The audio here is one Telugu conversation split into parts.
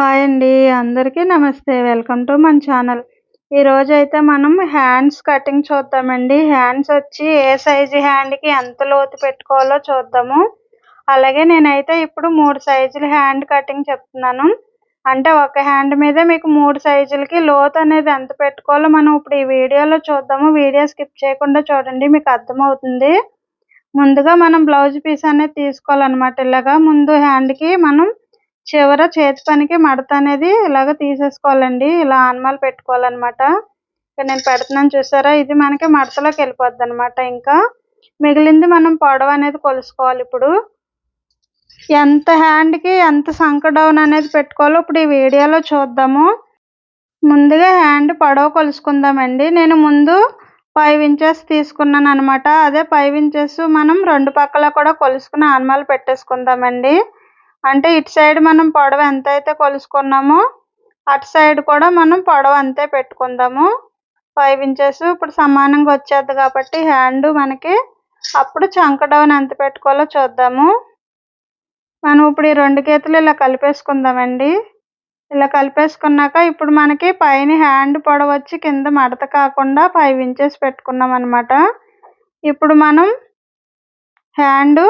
హాయ్ అండి అందరికీ నమస్తే. వెల్కమ్ టు మన ఛానల్. ఈరోజు అయితే మనం హ్యాండ్స్ కటింగ్ చూద్దామండి. హ్యాండ్స్ వచ్చి ఏ సైజు హ్యాండ్కి ఎంత లోతు పెట్టుకోవాలో చూద్దాము. అలాగే నేనైతే ఇప్పుడు మూడు సైజుల హ్యాండ్ కటింగ్ చెప్తున్నాను. అంటే ఒక హ్యాండ్ మీద మీకు మూడు సైజులకి లోతు అనేది ఎంత పెట్టుకోవాలో మనం ఇప్పుడు ఈ వీడియోలో చూద్దాము. వీడియో స్కిప్ చేయకుండా చూడండి మీకు అర్థమవుతుంది. ముందుగా మనం బ్లౌజ్ పీస్ అనేది తీసుకోవాలన్నమాట ఇలాగా. ముందు హ్యాండ్కి మనం చివర చేతి పనికి మడత అనేది ఇలాగ తీసేసుకోవాలండి. ఇలా ఆనమాలు పెట్టుకోవాలన్నమాట. ఇక్కడ నేను పెడుతున్నాను చూసారా? ఇది మనకి మడతలోకి వెళ్ళిపోద్ది అనమాట ఇంకా. మిగిలింది మనం పొడవు అనేది కొలుసుకోవాలి ఇప్పుడు. ఎంత హ్యాండ్కి ఎంత సంక డౌన్ అనేది పెట్టుకోవాలో ఇప్పుడు ఈ వీడియోలో చూద్దాము. ముందుగా హ్యాండ్ పొడవు కొలుసుకుందామండి. నేను ముందు ఫైవ్ ఇంచెస్ తీసుకున్నాను అనమాట అదే ఫైవ్ ఇంచెస్ మనం రెండు పక్కల కూడా కొలుసుకుని ఆనమాలు పెట్టేసుకుందామండి. అంటే ఇటు సైడ్ మనం పొడవు ఎంత అయితే కొలుసుకున్నామో అటు సైడ్ కూడా మనం పొడవు అంతే పెట్టుకుందాము. ఫైవ్ ఇంచెస్ ఇప్పుడు సమానంగా వచ్చేది కాబట్టి హ్యాండ్ మనకి అప్పుడు చంక డౌన్ ఎంత పెట్టుకోవాలో చూద్దాము. మనం ఇప్పుడు ఈ రెండు గీతలు ఇలా కలిపేసుకుందామండి. ఇలా కలిపేసుకున్నాక ఇప్పుడు మనకి పైన హ్యాండ్ పొడవు వచ్చి కింద మడత కాకుండా ఫైవ్ ఇంచెస్ పెట్టుకున్నాం అనమాట ఇప్పుడు మనం హ్యాండ్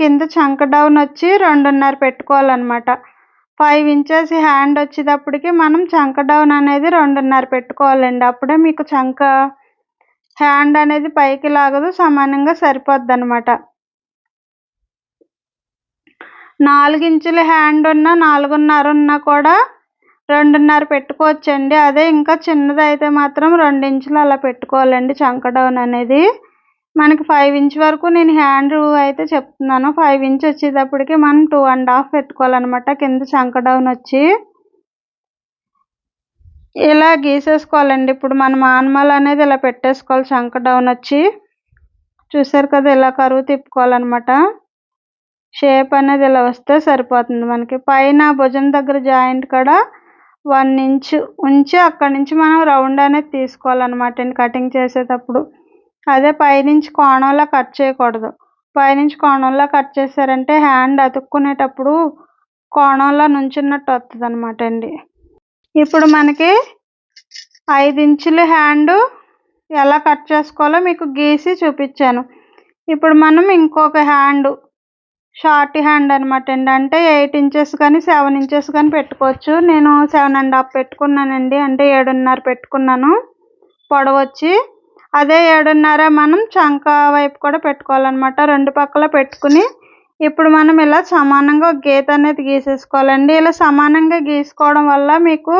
కింద చంక డౌన్ వచ్చి రెండున్నర పెట్టుకోవాలన్నమాట. ఫైవ్ ఇంచెస్ హ్యాండ్ వచ్చేటప్పటికి మనం చంక డౌన్ అనేది రెండున్నర పెట్టుకోవాలండి. అప్పుడే మీకు చంక హ్యాండ్ అనేది పైకి లాగదు సమానంగా సరిపోద్ది అనమాట నాలుగు ఇంచుల హ్యాండ్ ఉన్న నాలుగున్నర ఉన్నా కూడా రెండున్నర పెట్టుకోవచ్చండి. అదే ఇంకా చిన్నదైతే మాత్రం రెండు ఇంచులు అలా పెట్టుకోవాలండి చంక డౌన్ అనేది. మనకి ఫైవ్ ఇంచ్ వరకు నేను హ్యాండ్ అయితే చెప్తున్నాను. ఫైవ్ ఇంచ్ వచ్చేటప్పటికి మనం టూ అండ్ హాఫ్ పెట్టుకోవాలన్నమాట. కింద చంక డౌన్ వచ్చి ఇలా గీసేసుకోవాలండి. ఇప్పుడు మనం ఆనమాలు అనేది ఇలా పెట్టేసుకోవాలి. చంక డౌన్ వచ్చి చూసారు కదా ఇలా కరువు తిప్పుకోవాలన్నమాట. షేప్ అనేది ఇలా వస్తే సరిపోతుంది మనకి. పైన భుజం దగ్గర జాయింట్ కూడా వన్ ఇంచ్ ఉంచి అక్కడి నుంచి మనం రౌండ్ అనేది తీసుకోవాలన్నమాట. కటింగ్ చేసేటప్పుడు. అదే పైనుంచి కోణంలో కట్ చేయకూడదు. పైనుంచి కోణంలో కట్ చేశారంటే హ్యాండ్ అతుక్కునేటప్పుడు కోణంలో నుంచున్నట్టు వస్తుంది అనమాట అండి. ఇప్పుడు మనకి ఐదు ఇంచుల హ్యాండ్ ఎలా కట్ చేసుకోవాలో మీకు గీసి చూపించాను. ఇప్పుడు మనం ఇంకొక హ్యాండ్ షార్ట్ హ్యాండ్ అనమాట అండి. అంటే ఎయిట్ ఇంచెస్ కానీ సెవెన్ ఇంచెస్ కానీ పెట్టుకోవచ్చు. నేను సెవెన్ అండ్ హాఫ్ పెట్టుకున్నానండి. అంటే ఏడున్నర పెట్టుకున్నాను. పొడవచ్చి అదే ఏడున్నర మనం చంక వైపు కూడా పెట్టుకోవాలన్నమాట. రెండు పక్కల పెట్టుకుని ఇప్పుడు మనం ఇలా సమానంగా గీత అనేది గీసేసుకోవాలండి. ఇలా సమానంగా గీసుకోవడం వల్ల మీకు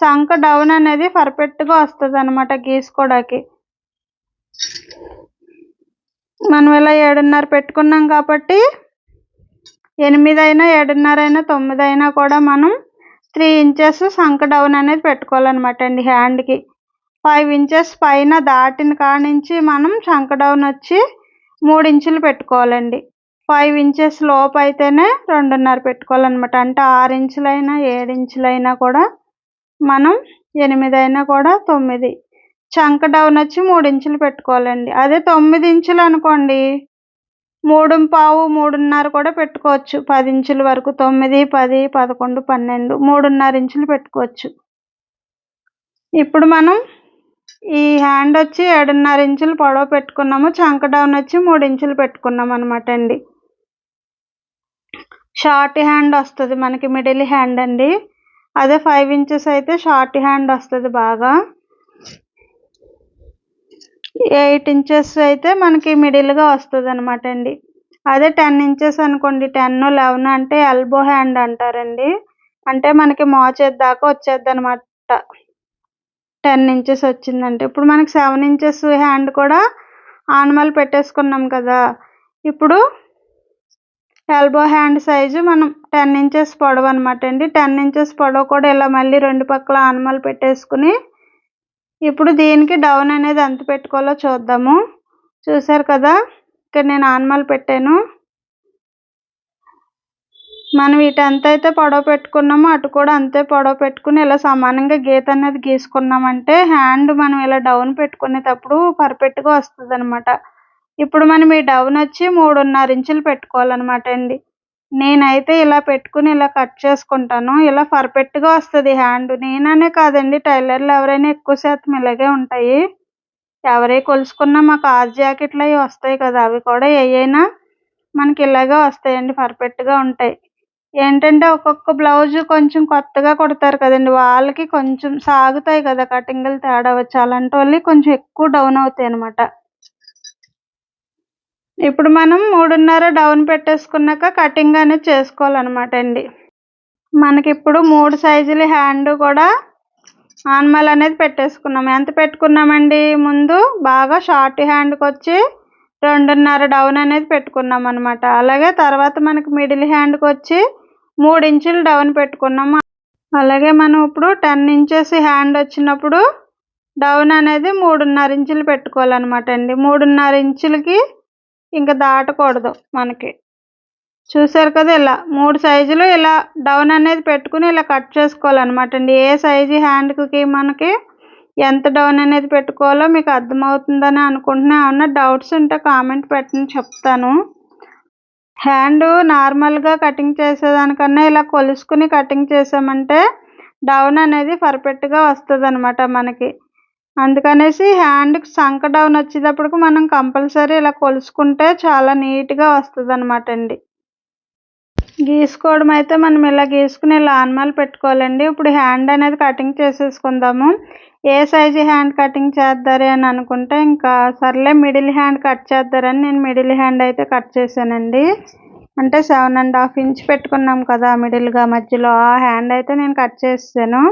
సంక డౌన్ అనేది పర్ఫెక్ట్గా వస్తుంది అనమాట గీసుకోవడానికి. మనం ఇలా ఏడున్నర పెట్టుకున్నాం కాబట్టి ఎనిమిది అయినా ఏడున్నర అయినా తొమ్మిది అయినా కూడా మనం త్రీ ఇంచెస్ సంక డౌన్ అనేది పెట్టుకోవాలన్నమాట అండి హ్యాండ్కి. ఫైవ్ ఇంచెస్ పైన దాటిన కాడ నుంచి మనం చంక డౌన్ వచ్చి మూడు ఇంచులు పెట్టుకోవాలండి. ఫైవ్ ఇంచెస్ లోపు అయితేనే రెండున్నర పెట్టుకోవాలన్నమాట. అంటే ఆరు ఇంచులైనా ఏడు ఇంచులైనా కూడా మనం ఎనిమిది అయినా కూడా తొమ్మిది. చంక డౌన్ వచ్చి మూడు ఇంచులు పెట్టుకోవాలండి. అదే తొమ్మిది ఇంచులు అనుకోండి మూడు పావు మూడున్నర కూడా పెట్టుకోవచ్చు. పది ఇంచుల వరకు తొమ్మిది పది పదకొండు పన్నెండు మూడున్నర ఇంచులు పెట్టుకోవచ్చు. ఇప్పుడు మనం ఈ హ్యాండ్ వచ్చి ఏడున్నర ఇంచులు పొడవు పెట్టుకున్నాము. చంక డౌన్ వచ్చి మూడు ఇంచులు పెట్టుకున్నాం అనమాట అండి. షార్ట్ హ్యాండ్ వస్తుంది మనకి మిడిల్ హ్యాండ్ అండి. అదే ఫైవ్ ఇంచెస్ అయితే షార్ట్ హ్యాండ్ వస్తుంది బాగా. ఎయిట్ ఇంచెస్ అయితే మనకి మిడిల్గా వస్తుంది అనమాట అండి. అదే టెన్ ఇంచెస్ అనుకోండి టెన్ లెవెన్ అంటే ఎల్బో హ్యాండ్ అంటారండి. అంటే మనకి మోచేద్దాకా వచ్చేద్ది అనమాట టెన్ ఇంచెస్ వచ్చిందంటే ఇప్పుడు మనకి సెవెన్ ఇంచెస్ హ్యాండ్ కూడా ఆనమల్ పెట్టేసుకున్నాం కదా. ఇప్పుడు ఎల్బో హ్యాండ్ సైజు మనం టెన్ ఇంచెస్ పొడవు అనమాట అండి. టెన్ ఇంచెస్ పొడవు కూడా ఇలా మళ్ళీ రెండు పక్కల ఆనమల్ పెట్టేసుకుని ఇప్పుడు దీనికి డౌన్ అనేది ఎంత పెట్టుకోవాలో చూద్దాము. చూసారు కదా? ఇక్కడ నేను ఆనమల్ పెట్టాను. మనం ఇటు ఎంత అయితే పొడవు పెట్టుకున్నామో అటు కూడా అంతే పొడవు పెట్టుకుని ఇలా సమానంగా గీత అనేది గీసుకున్నామంటే హ్యాండ్ మనం ఇలా డౌన్ పెట్టుకునేటప్పుడు పర్ఫెక్ట్గా వస్తుంది అనమాట ఇప్పుడు మనం ఈ డౌన్ వచ్చి మూడున్నర ఇంచులు పెట్టుకోవాలన్నమాట అండి. నేనైతే ఇలా పెట్టుకుని ఇలా కట్ చేసుకుంటాను. ఇలా పర్ఫెక్ట్గా వస్తుంది హ్యాండ్. నేననే కాదండి టైలర్లు ఎవరైనా ఎక్కువ శాతం ఇలాగే ఉంటాయి. ఎవరే కొలుసుకున్నా మాకు ఆర్ జాకెట్లు అవి వస్తాయి కదా అవి కూడా ఏవైనా మనకి ఇలాగే వస్తాయండి పర్ఫెక్ట్గా ఉంటాయి. ఏంటంటే ఒక్కొక్క బ్లౌజ్ కొంచెం కొత్తగా కుడతారు కదండి. వాళ్ళకి కొంచెం సాగుతాయి కదా కటింగ్లు తేడా వచ్చి అలాంటి వాళ్ళకి కొంచెం ఎక్కువ డౌన్ అవుతాయి అనమాట ఇప్పుడు మనం మూడున్నర డౌన్ పెట్టేసుకున్నాక కటింగ్ అనేది చేసుకోవాలన్నమాట అండి. మనకి ఇప్పుడు మూడు సైజుల హ్యాండ్ కూడా ఆన్మల్ అనేది పెట్టేసుకున్నాం. ఎంత పెట్టుకున్నామండి? ముందు బాగా షార్ట్ హ్యాండ్కి వచ్చి రెండున్నర డౌన్ అనేది పెట్టుకున్నాం అనమాట అలాగే తర్వాత మనకి మిడిల్ హ్యాండ్కి వచ్చి మూడు ఇంచులు డౌన్ పెట్టుకున్నాము. అలాగే మనం ఇప్పుడు టెన్ ఇంచెస్ హ్యాండ్ వచ్చినప్పుడు డౌన్ అనేది మూడున్నర ఇంచులు పెట్టుకోవాలన్నమాట అండి. మూడున్నర ఇంచులకి ఇంకా దాటకూడదు మనకి. చూసారు కదా ఇలా మూడు సైజులు ఇలా డౌన్ అనేది పెట్టుకుని ఇలా కట్ చేసుకోవాలన్నమాట అండి. ఏ సైజు హ్యాండ్కి మనకి ఎంత డౌన్ అనేది పెట్టుకోవాలో మీకు అర్థమవుతుందని అనుకుంటున్నా. ఏమన్నా డౌట్స్ ఉంటే కామెంట్ పెట్టండి చెప్తాను. హ్యాండ్ నార్మల్గా కటింగ్ చేసేదానికన్నా ఇలా కొలుసుకుని కటింగ్ చేసామంటే డౌన్ అనేది పర్ఫెక్ట్గా వస్తుంది అనమాట మనకి. అందుకనేసి హ్యాండ్కి సంక డౌన్ వచ్చేటప్పటికి మనం కంపల్సరీ ఇలా కొలుసుకుంటే చాలా నీట్గా వస్తుంది అనమాట అండి. గీసుకోవడం అయితే మనం ఇలా గీసుకుని ఇలా ఆన్మాలు పెట్టుకోవాలండి. ఇప్పుడు హ్యాండ్ అనేది కటింగ్ చేసేసుకుందాము. ఏ సైజు హ్యాండ్ కటింగ్ చేద్దారు అని అనుకుంటే ఇంకా సర్లే మిడిల్ హ్యాండ్ కట్ చేద్దారని నేను మిడిల్ హ్యాండ్ అయితే కట్ చేశానండి. అంటే సెవెన్ అండ్ హాఫ్ ఇంచ్ పెట్టుకున్నాం కదా మిడిల్గా మధ్యలో ఆ హ్యాండ్ అయితే నేను కట్ చేసాను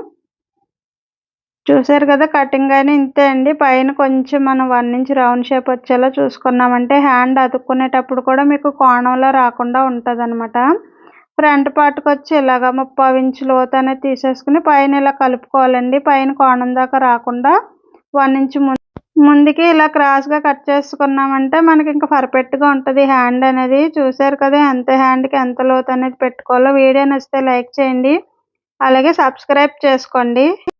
చూసారు కదా కటింగ్ అయినా ఇంతే అండి. పైన కొంచెం మనం వన్ ఇంచ్ రౌండ్ షేప్ వచ్చేలా చూసుకున్నామంటే హ్యాండ్ అతుక్కునేటప్పుడు కూడా మీకు కోణంలో రాకుండా ఉంటుంది అనమాట ఫ్రంట్ పార్ట్కి వచ్చి ఇలాగ ముప్పై ఇంచు లోతు అనేది తీసేసుకుని పైన ఇలా కలుపుకోవాలండి. పైన కోణం దాకా రాకుండా వన్ ఇంచ్ ముందుకి ఇలా క్రాస్గా కట్ చేసుకున్నామంటే మనకి ఇంకా పర్ఫెక్ట్గా ఉంటుంది. హ్యాండ్ అనేది చూసారు కదా ఎంత హ్యాండ్కి ఎంత లోతు అనేది పెట్టుకోవాలో. వీడియో నచ్చితే లైక్ చేయండి. అలాగే సబ్స్క్రైబ్ చేసుకోండి.